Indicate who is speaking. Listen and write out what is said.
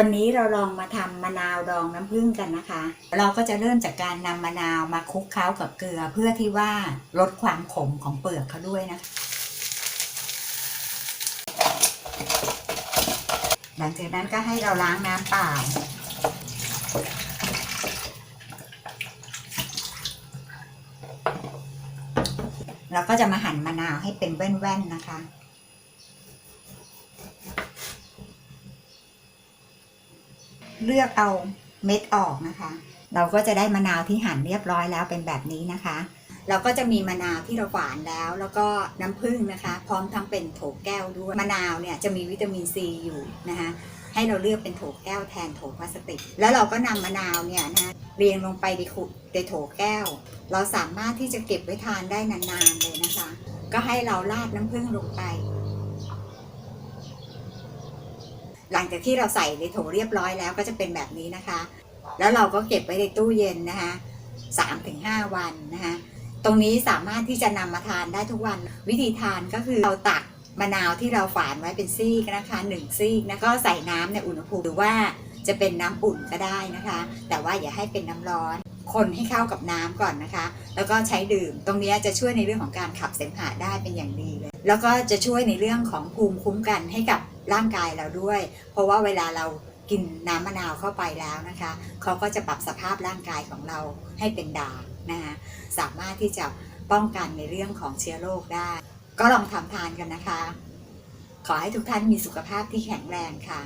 Speaker 1: วันนี้เราลองมาทำมะนาวดองน้ำผึ้งกันนะคะ เราก็จะเริ่มจากการนำมะนาวมาคลุกเคล้ากับเกลือ เพื่อที่ว่าลดความขมของเปลือกเขาด้วยนะ หลังจากนั้นก็ให้เราล้างน้ำเปล่า เราก็จะมาหั่นมะนาวให้เป็นแว่นๆนะคะ เลือกเอาเม็ดออกนะคะ เราก็จะได้มะนาวที่หั่นเรียบร้อยแล้วเป็นแบบนี้นะคะ เราก็จะมีมะนาวที่เราฝานแล้ว แล้วก็น้ำผึ้งนะคะ พร้อมทั้งเป็นโถแก้วด้วย มะนาวเนี่ยจะมีวิตามินซีอยู่นะคะให้เราเลือกเป็นโถแก้วแทนโถพลาสติก แล้วเราก็นำมะนาวเนี่ยนะเรียงลงไปในขุในโถแก้ว เราสามารถที่จะเก็บไว้ทานได้นานๆเลยนะคะ ก็ให้เราราดน้ำผึ้งลงไป หลังจากที่เราใส่ในโถเรียบร้อยแล้วก็จะเป็นแบบนี้นะคะ แล้วเราก็เก็บไว้ในตู้เย็นนะคะสามถึงห้าวันนะคะตรงนี้สามารถที่จะนำมาทานได้ทุกวัน วิธีทานก็คือเราตักมะนาวที่เราฝานไว้เป็นซีกนะคะหนึ่งซีกแล้วก็ใส่น้ำในอุณหภูมิหรือว่าจะเป็นน้ำอุ่นก็ได้นะคะ แต่ว่าอย่าให้เป็นน้ำร้อน คนให้เข้ากับน้ำก่อนนะคะ แล้วก็ใช้ดื่ม ตรงนี้จะช่วยในเรื่องของการขับเสมหะได้เป็นอย่างดีเลย แล้วก็จะช่วยในเรื่องของภูมิคุ้มกันให้กับ ร่างกายเราด้วย เพราะว่าเวลาเรากินน้ำมะนาวเข้าไปแล้วนะคะเขาก็จะปรับสภาพร่างกายของเราให้เป็นด่างนะคะสามารถที่จะป้องกันในเรื่องของเชื้อโรคได้ ก็ลองทำทานกันนะคะ ขอให้ทุกท่านมีสุขภาพที่แข็งแรงค่ะ